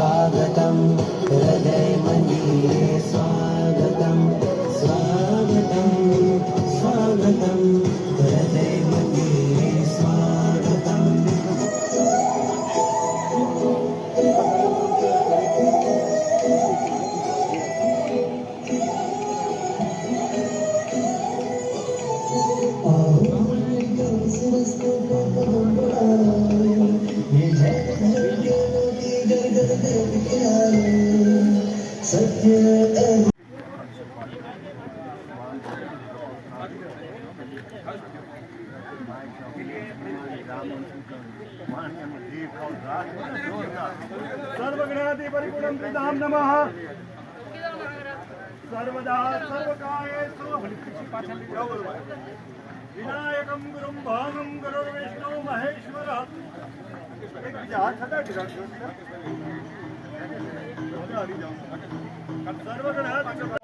स्वागतं सर्वगणाधि परिपूर्ण धाम नमः सर्वदा सर्वकायेषु विनायकं गुरुं भागं गुरुर्विष्णु महेश्वरः ਸਰਵਗਣ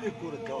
ઉલ્લેખપુર જાઓ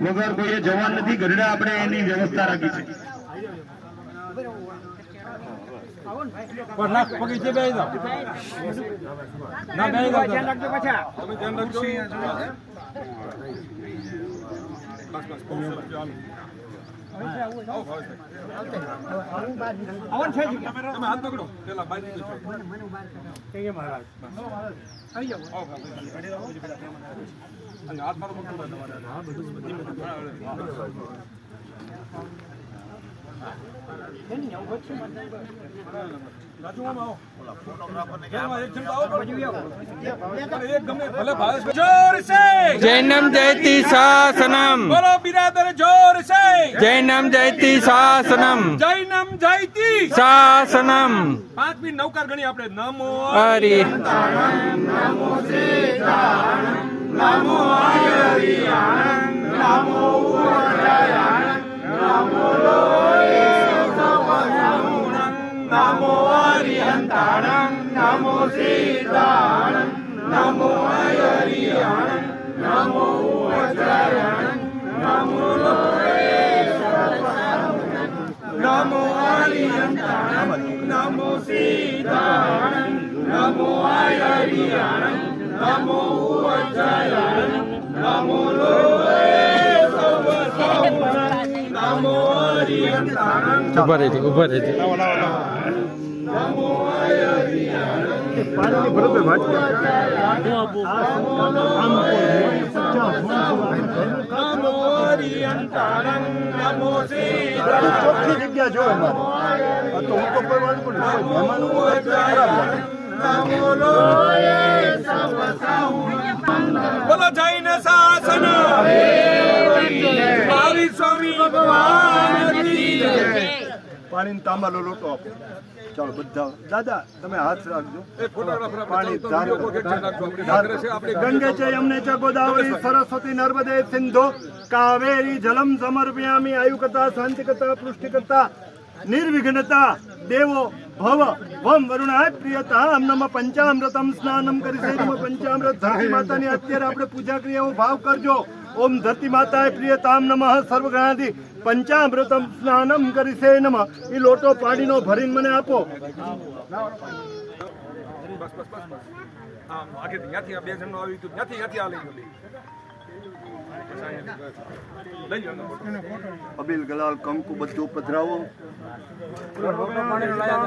વગર કોઈએ જવાન નથી ગઢડા આપણે એની વ્યવસ્થા રાખી છે. આવો. તમે હાથ પકડો. પેલા બાજુ આવો ભાવેશભાઈ. અહીં હાથ મારો પકડો જૈનમ જયતી શાસનમ. બોલો બિરાદર જોર સે જૈનમ જયતી શાસનમ. જૈનમ જયતી. શાસનમ. પાંચ મિનિટ નવકાર ગણી આપણે. નમો હરી. નમો નમો નમો હરિયાણં નમો વજ્રાયણં નમો નમો હરિહંતાણં નમો સીતાણં નમો હરિયાણં નમો વજ્રાયણં નમો નમો ઊભા રહેજો ઊભા રહેજો ચોખ્ખી જગ્યા જો મારે તો બોલો જૈન શાસન સ્વામી ભગવાન. પાણીનો તાંબાલો લોટો આપો. ચાલો બધા દાદા તમે હાથ રાખજો. પાણી ગંગે છે, યમને ચ ગોદાવરી સરસ્વતી નર્મદે સિંધુ કાવેરી જલમ સમર્પયામિ આયુકતા શાંતિકતા પુષ્ટિકતા નિર્વિઘ્નતા દેવો ભવ વમ વરુણાય પ્રિયતા નમ પંચામૃતમ સ્નાનમ કરી છે પંચામૃત ધરતી માતાની અત્યારે આપણે પૂજા કરીએ એવો ભાવ કરજો. ઓમ ધરતી માતાય પ્રિયતામ નમઃ સર્વગણાધિ પંચામૃતમ સ્નાનમ કરીશે નમઃ એ લોટો પાણીનો ભરીને મને આપો બસ બસ બસ બસ આમ આગળ ત્યાંથી આ બે જણનું આવ્યું હતું ત્યાંથી ત્યાંથી આ લઈ ગયો લઈ. બસ અહીંયા લઈ લો એનો ફોટો. અબિલ ગલાલ કંકુ બધું પધરાવો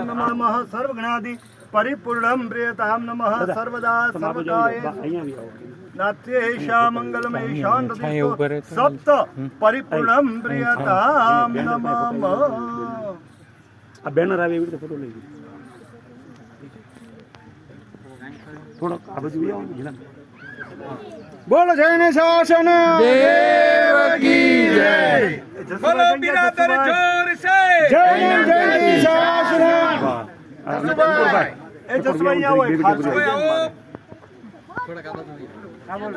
નમઃ સર્વગણાધિ પરિપૂર્ણમ પ્રિયતામ નમઃ સર્વદા સર્વદા અહીં ઊભા રહેતો સપ્ત પરિપૂર્ણમ પ્રિયતામ નમઃ આ બેનર આવે એવી રીતે ફોટો લઈ થોડોક આ બધું આવો. બોલો જૈન શાસન દેવ કી જય બોલો બિરાદર જોર સે જૈન જૈન શાસન. એ જસભાઈ આવો એક હાથ કોઈ જોડો. આવો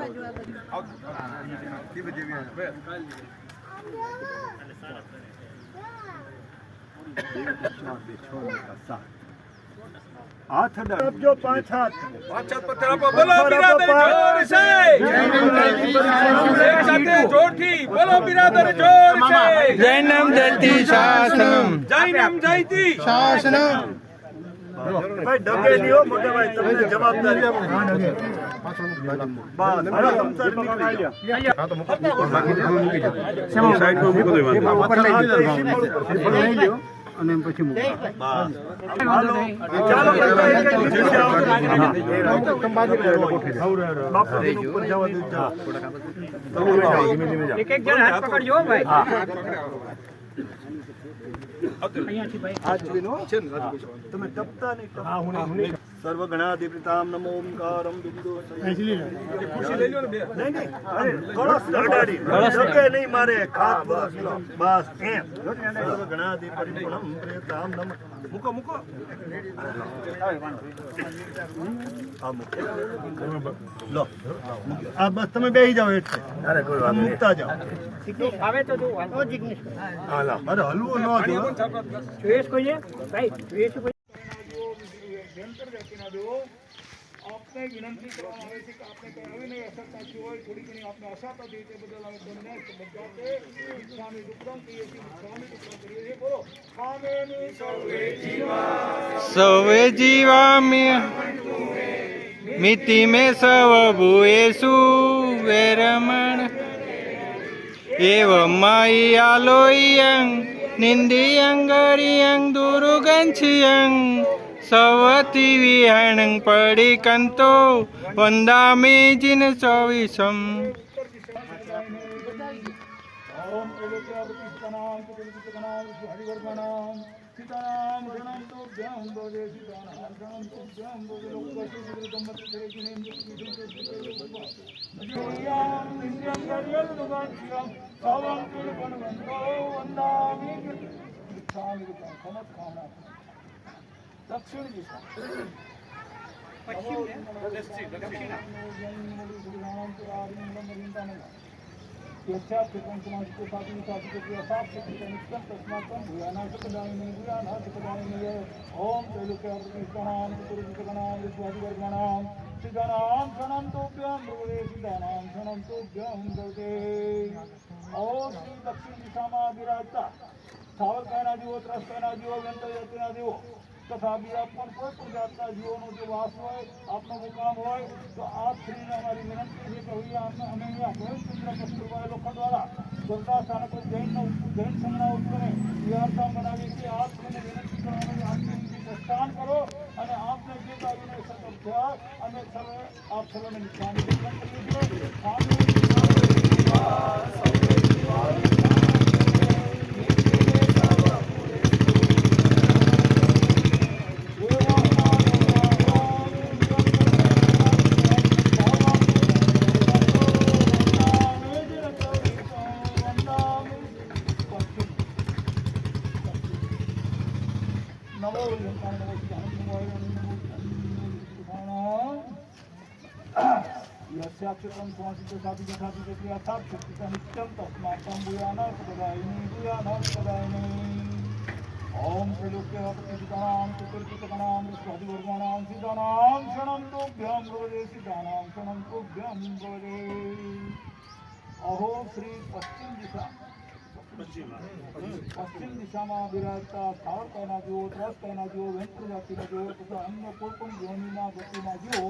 હાથ આપજો પાંચ હાથ પાંચ હાથ પથ્થર આપો બોલો. બિરાદર જોર છે એક સાથે જોરથી બોલો બિરાદર જોર સે જૈનમ જયતી શાસનમ. જૈનમ જયતી ભાઈ ડગે લ્યો મગર ભાઈ તમને જવાબદારી બસ પછી એક એક દિવસે આવો. બાપુજીનું ઉપર જવા દેજો. એક એક જણ હાથ પકડજો હો ભાઈ તમે ટપતા નહીં ટપતા. સર્વગણાધિપતામ નમો ઓમકારમ બિંદુ ખુરશી લઈ લો ને બે। નહીં મારે ખાત બસ બસ એમ। સર્વગણાધિ પરિપૂર્ણમ નમ। મૂકો મૂકો। આ મૂકો. લો આ બસ તમે બેસી જાઓ એટલે અરે કોઈ વાત મૂકતા જાઓ। આવે તો જો વાંધો જિગ્નેશ અરે હલવો ન જો જોઈશ કોઈએ ભાઈ સુરેશ ભયંકર વ્યક્તિના દેવો આપને વિનંતી કરવામાં આવે છે કે આપને કંઈ આવીને અસર થતી હોય, થોડી ઘણી આપને અસર થતી તે બદલ અમે તમને બધા સ્વામી દુક્રમ કહીએ છીએ સ્વામી દુક્રમ કરીએ છીએ. બોલો. સ્વામીની જીવા. સવે જીવામ્ય મિતિ મે સવ ભૂયેષુ વેરમણ એવં માઈ આલોયં નિંદિયં ગરિયં દુરુગંછિયં સવતી વિહણં પડિકંતો વંદામે જિન ચોવીસમ ઓમ એલોક્યાપતિષ્ઠનામ કપિલપિતગણામ હરિવર્ગણામ સીતારામ ગણમ તો ભ્યામ ભવે સીતારામ ગણમ તો ભ્યામ ભવે લોકસ્ય સુકૃતમ મત ધરેજિનેમ જિયામ નિત્યમ ગર્યલ નુગાંચિયમ સવં કિલપણવંતો વંદામિ ગચ્છામિ ગચ્છામિ ખમત ખાવના દક્ષિણ દિશા પશ્ચિમ यच्छाप्य पंचमांशको साधु साधु के असाप्य नित्यं દક્ષિણ દિશા ઓમ ત્રૈલોક્યાણામ સિદ્ધાનામ ક્ષણંતોભ્યમ ભગવે સિદ્ધાનામ ક્ષણંતોભ્યમ ભગવે ઓમ શ્રી દક્ષિણ દિશામાં બિરાજતા સાવરકાના જીવો ત્રસ્તના જીવો વ્યંતવ્યના જીવો તથા બીજા પણ કોઈ પણ જાતના જીવોનો જો વાસ હોય, આપનો મુકામ હોય, તો આપ શ્રીને અમારી વિનંતી છે કે અહીંયા અમે અહીંયા ગોવિંદચંદ્ર કસ્તુરભાઈ લોકો દ્વારા સરદાર સ્થાનક જૈનનો જૈન સંગ્રહ ઉત્તરે વિહારધામ બનાવી છે આપ શ્રીને વિનંતી કરવાની આપની પ્રસ્થાન કરો અને આપને જે બાજુને સતત થયા અને સર્વે, આપ સર્વને નિશાની કરીએ છીએ. यस्याक्षरं समासितो साधु साधु क्रिया साक्षिता नित्यं तस्मात्तं भूयानः सदायिनी भूयानः सदायिनी ॐ त्रैलोक्य प्रतिष्ठितानां चतुर्पितकानां स्वादिवर्गाणां सीतानां क्षणं तुभ्यं भवदे सीतानां क्षणं तुभ्यं भवदे अहो श्री पश्चिम दिशा પશ્ચિમ દિશામાં બિરાજતા સ્થાળ કહેના જુઓ ત્રસ કહેના જુઓ વેંત્ર જાતિના જુઓ તથા અન્ય કોઈ પણ યોનિના ગતિના જુઓ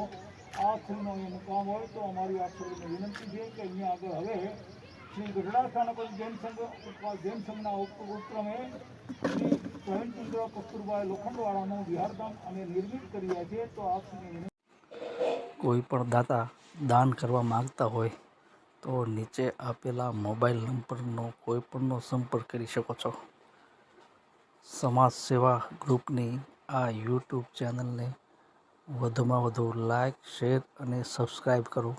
આ શ્રીનો એ મુકામ હોય તો અમારી આપ સૌને વિનંતી છે કે અહીંયા આગળ હવે શ્રી ગઢડા સ્થાનક જૈન સંઘ જૈન સંઘના ઉપક્રમે શ્રી પ્રવીણચંદ્ર કસ્તુરભાઈ લોખંડવાળાનું વિહારધામ અમે નિર્મિત કર્યા છે, તો આપ કોઈ પણ દાતા દાન કરવા માગતા હોય તો નીચે આપેલા મોબાઈલ નંબરનો કોઈ પણનો સંપર્ક કરી શકો છો. સમાજ સેવા ગ્રુપની આ યુટ્યુબ ચેનલને વધુમાં વધુ લાઇક શેર અને સબસ્ક્રાઈબ કરો.